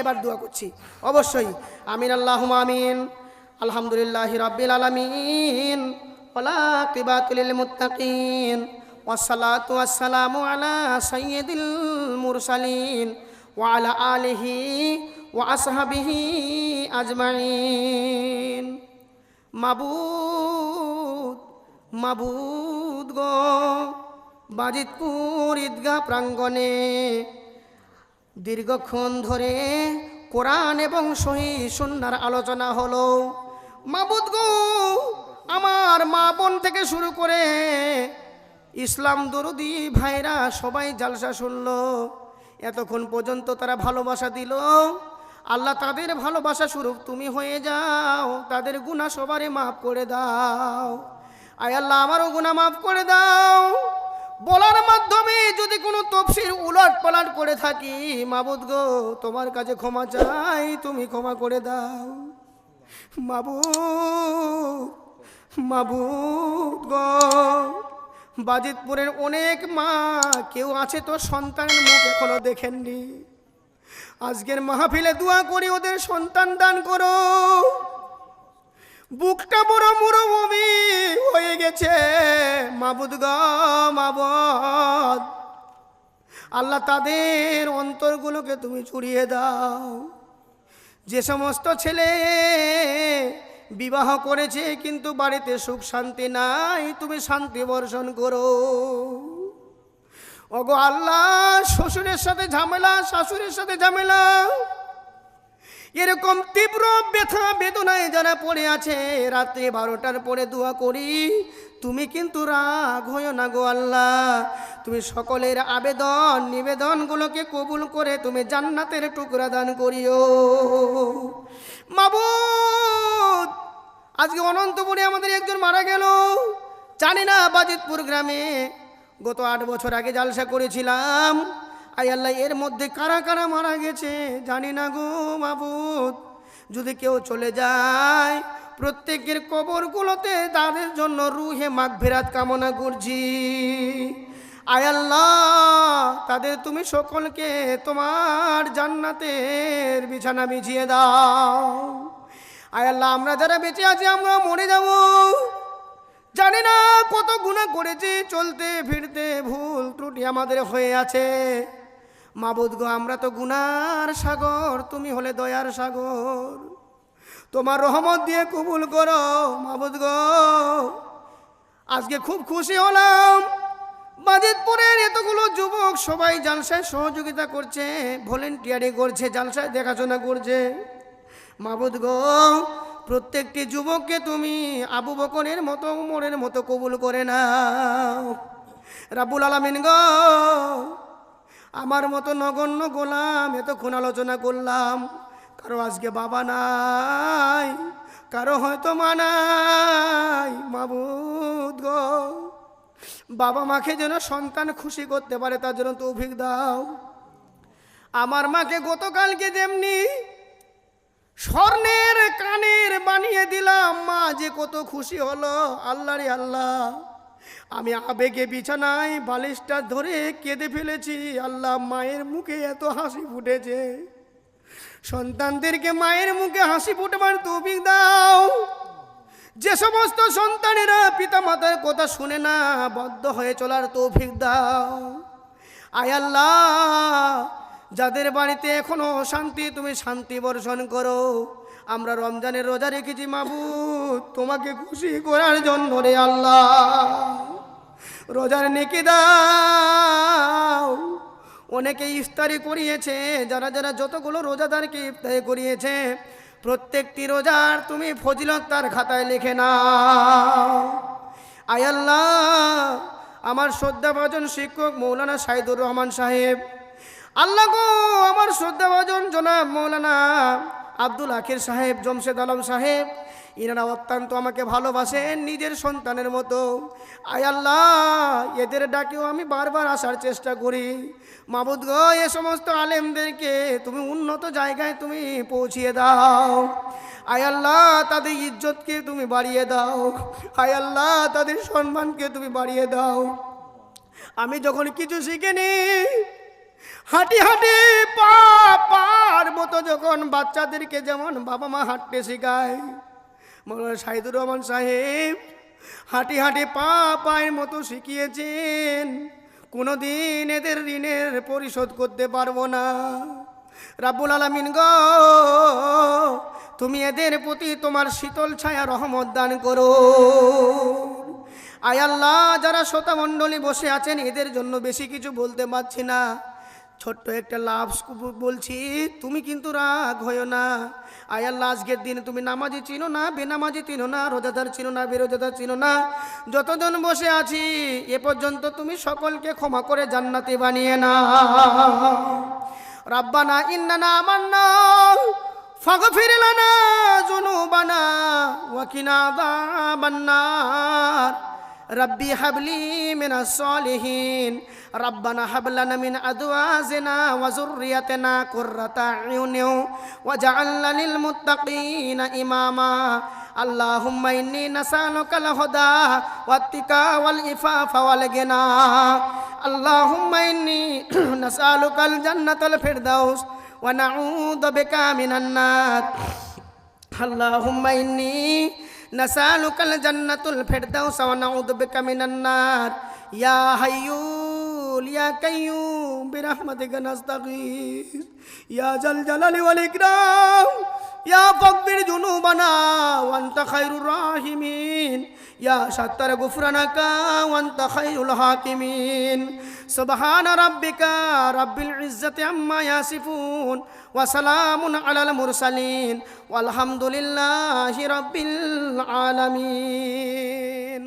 এবার দোয়া করছি। অবশ্যই। আমিন আল্লাহ আমিন। আলহামদুলিল্লাহ রব্বিল আলমিন। ওলাকিবাতুল মুতাকিন ওয়াসালাতু আসসালামু আলা সাইয়্যিদিল মুরসালিন। ওয়া আলা আলিহি ওয়া আসহাবিহি আজমাইন। মাবুদ মাবুদ গো। বাজিতপুর ঈদগাহ প্রাঙ্গণে দীর্ঘক্ষণ ধরে কোরআন এবং সহি সুন্নার আলোচনা হলো, মাবুদ গো, আমার মা বোন থেকে শুরু করে ইসলাম দরুদি ভাইরা সবাই জালসা শুনল। এতক্ষণ পর্যন্ত তারা ভালোবাসা দিল। আল্লাহ তাদের ভালোবাসা স্বরূপ তুমি হয়ে যাও, তাদের গুণা সবারই মাফ করে দাও। আয় আল্লাহ, আমারও গুণা মাফ করে দাও। বলার মাধ্যমে যদি কোনো তফসির উলট পালট করে থাকি, মাবুদ গো, তোমার কাছে ক্ষমা চাই, তুমি ক্ষমা করে দাও। মাবুদ মাবুদ গো, বাজিতপুরের অনেক মা, কেউ আছে তো সন্তানের মুখ এখনও দেখেননি? আজকের মাহফিলে দোয়া করি, ওদের সন্তান দান করো। বুকটা বড় মুরভূমি হয়ে গেছে। মাবুদ গ, মাবদ। আল্লাহ তাদের অন্তরগুলোকে তুমি চুরিয়ে দাও। যে সমস্ত ছেলে বিবাহ করেছে কিন্তু বাড়িতে সুখ শান্তি নাই, তুমি শান্তি বর্ষণ করো। ওগো আল্লাহ, শ্বশুরের সাথে ঝামেলা, শাশুড়ের সাথে ঝামেলা। এরকম তীব্র ব্যথা বেদনায় যারা পড়ে আছে, রাত্রে বারোটার পরে দোয়া করি, তুমি কিন্তু রাগ হইও না গো আল্লাহ। তুমি সকলের আবেদন, নিবেদনগুলোকে কবুল করে তুমি জান্নাতের টুকরা দান করিও। মাবুদ, আজকে অনন্তপুরে আমাদের একজন মারা গেল। জানি না বাজিতপুর গ্রামে গত আট বছর আগে জালসা করেছিলাম। আই আল্লাহ, এর মধ্যে কারা কারা মারা গেছে জানি না গো মাবুদ। যদি কেউ চলে যায়, প্রত্যেকের কবরগুলোতে তাদের জন্য রুহে মাগ ফেরাত কামনা করছি। আয় আল্লাহ, তাদের তুমি সকলকে তোমার জান্নাতের বিছানা বিছিয়ে দাও। আয় আল্লাহ, আমরা যারা বেঁচে আছি, আমরা মরে যাব। জানি না কত গুণা করেছি, চলতে ফিরতে ভুল ত্রুটি আমাদের হয়ে আছে। মাবুদ গো, আমরা তো গুনার সাগর, তুমি হলে দয়ার সাগর। তোমার রহমত দিয়ে কবুল করো, মাবুদ গো। আজকে খুব খুশি হলাম। বাজিতপুরের এতগুলো যুবক সবাই জালসায় সহযোগিতা করছে, ভলেন্টিয়ারি করছে, জালসায় দেখাশোনা করছে। মাবুদ গো, প্রত্যেকটি যুবককে তুমি আবু বকরের মতো, উমরের মতো কবুল করে নাও। রাবুল আলামিন গো আমার মতো নগণ্য গোলাম, এতক্ষণ আলোচনা করলাম। কারও আজকে বাবা নাই, কারও হয়তো মা নাই। মাবুদ গো, বাবা মাকে যেন সন্তান খুশি করতে পারে, তার জন্য তৌফিক দাও। আমার মাকে গতকালকে যেমনি স্বর্ণের কানের বানিয়ে দিলাম, মা যে কত খুশি হলো আল্লাহ রে আল্লাহ। আমি আবেগে বিছানায় বালিশটা ধরে কেঁদে ফেলেছি। আল্লাহ মায়ের মুখে এত হাসি ফুটেছে। সন্তানদেরকে মায়ের মুখে হাসি ফুটবার তৌফিক দাও। যে সমস্ত সন্তানেরা পিতা মাতার কথা শুনে না, বদ্ধ হয়ে চলার তৌফিক দাও। আয় আল্লাহ, যাদের বাড়িতে এখনও শান্তি, তুমি শান্তি বর্ষণ করো। আমরা রমজানের রোজা রেখেছি মাবুদ। তোমাকে খুশি করার জন্য রে আল্লাহ। রোজার নেকি দাও। অনেকে ইফতারি করিয়েছে, যারা যারা যতগুলো রোজাদারকে ইফতারি করিয়েছে, প্রত্যেকটি রোজার তুমি ফজিলত তার খাতায় লিখে আয় আল্লাহ, আমার শ্রদ্ধাভাজন শিক্ষক মৌলানা সাইদুর রহমান সাহেব। আল্লাহ গো, আমার শ্রদ্ধাভাজন জনাব মৌলানা আব্দুল আখির সাহেব, জমশেদ আলম সাহেব। ইনারা অত্যন্ত আমাকে ভালোবাসেন নিজের সন্তানের মতো। আয় আল্লাহ, এদের ডাকেও আমি বারবার আসার চেষ্টা করি। মাবুদ গো, এ সমস্ত আলেমদেরকে তুমি উন্নত জায়গায় তুমি পৌঁছিয়ে দাও। আয় আল্লাহ, তাদের ইজ্জতকে তুমি বাড়িয়ে দাও। আয় আল্লাহ, তাদের সম্মানকে তুমি বাড়িয়ে দাও। আমি যখন কিছু শিখিনি, হাঁটি হাঁটি পা, পার মতো যখন বাচ্চাদেরকে যেমন বাবা মা হাঁটতে শেখায় মৌলানা সাহিদুর রহমান সাহেব হাঁটি হাঁটি পা পায়ের মতো শিখিয়েছেন কোনো দিন এদের ঋণের পরিশোধ করতে পারব না। রাব্বুল আলামিন গো, তুমি এদের প্রতি তোমার শীতল ছায়া রহমত দান করো। আয় আল্লাহ, যারা শ্রোতা মণ্ডলী বসে আছেন, এদের জন্য বেশি কিছু বলতে পারছি না। ছোট্ট একটা লাভ বলছি, তুমি কিন্তু রাগ হয়েও না। আল্লাহ, আজকের দিনে তুমি নামাজি চিনো না, বেনামাজি চিনো না, রোজাদার চিনো না, বেরোজাদার চিনো না। যতজন বসে আছি, এ পর্যন্ত তুমি সকলকে ক্ষমা করে জান্নাতি বানিয়ে না রাব্বানা ইন্নানা আমান্না, ফাগফির লানা যুনুবানা ওয়া কিনা আযাবান নার। ربي هب لي من الصالحين. ربنا هب لنا من أزواجنا وذريتنا قرة أعين وجعلنا للمتقين إماما. اللهم إني نسألك الهدى والتقى والإفاف والغنى. اللهم إني نسألك الجنة الفردوس ونعوذ بك من النار. اللهم إني নসালুকল জন্নতুল ফেরদাউস ওয়া নাউযু বিকা মিনান নার। ইয়া হাইয়ু, ইয়া কাইয়ুম, বিরহমাতিকা নাস্তাগীর। ইয়া জাল জালালি ওয়াল ইকরাম। ইয়া ফকবির জুনুবানা, ওয়ান্তা খাইরুর রাহিমিন। ইয়া সাত্তার গুফরানাকা, ওয়ান্তা খাইরুল হাকিমিন। সুবহান রাব্বিকা, রাব্বিল ইজ্জাতি আম্মা ইয়াসিফুন, ওয়া সালামুন আলাল মুরসালিন, ওয়ালহামদুলিল্লাহি রাব্বিল আলামিন।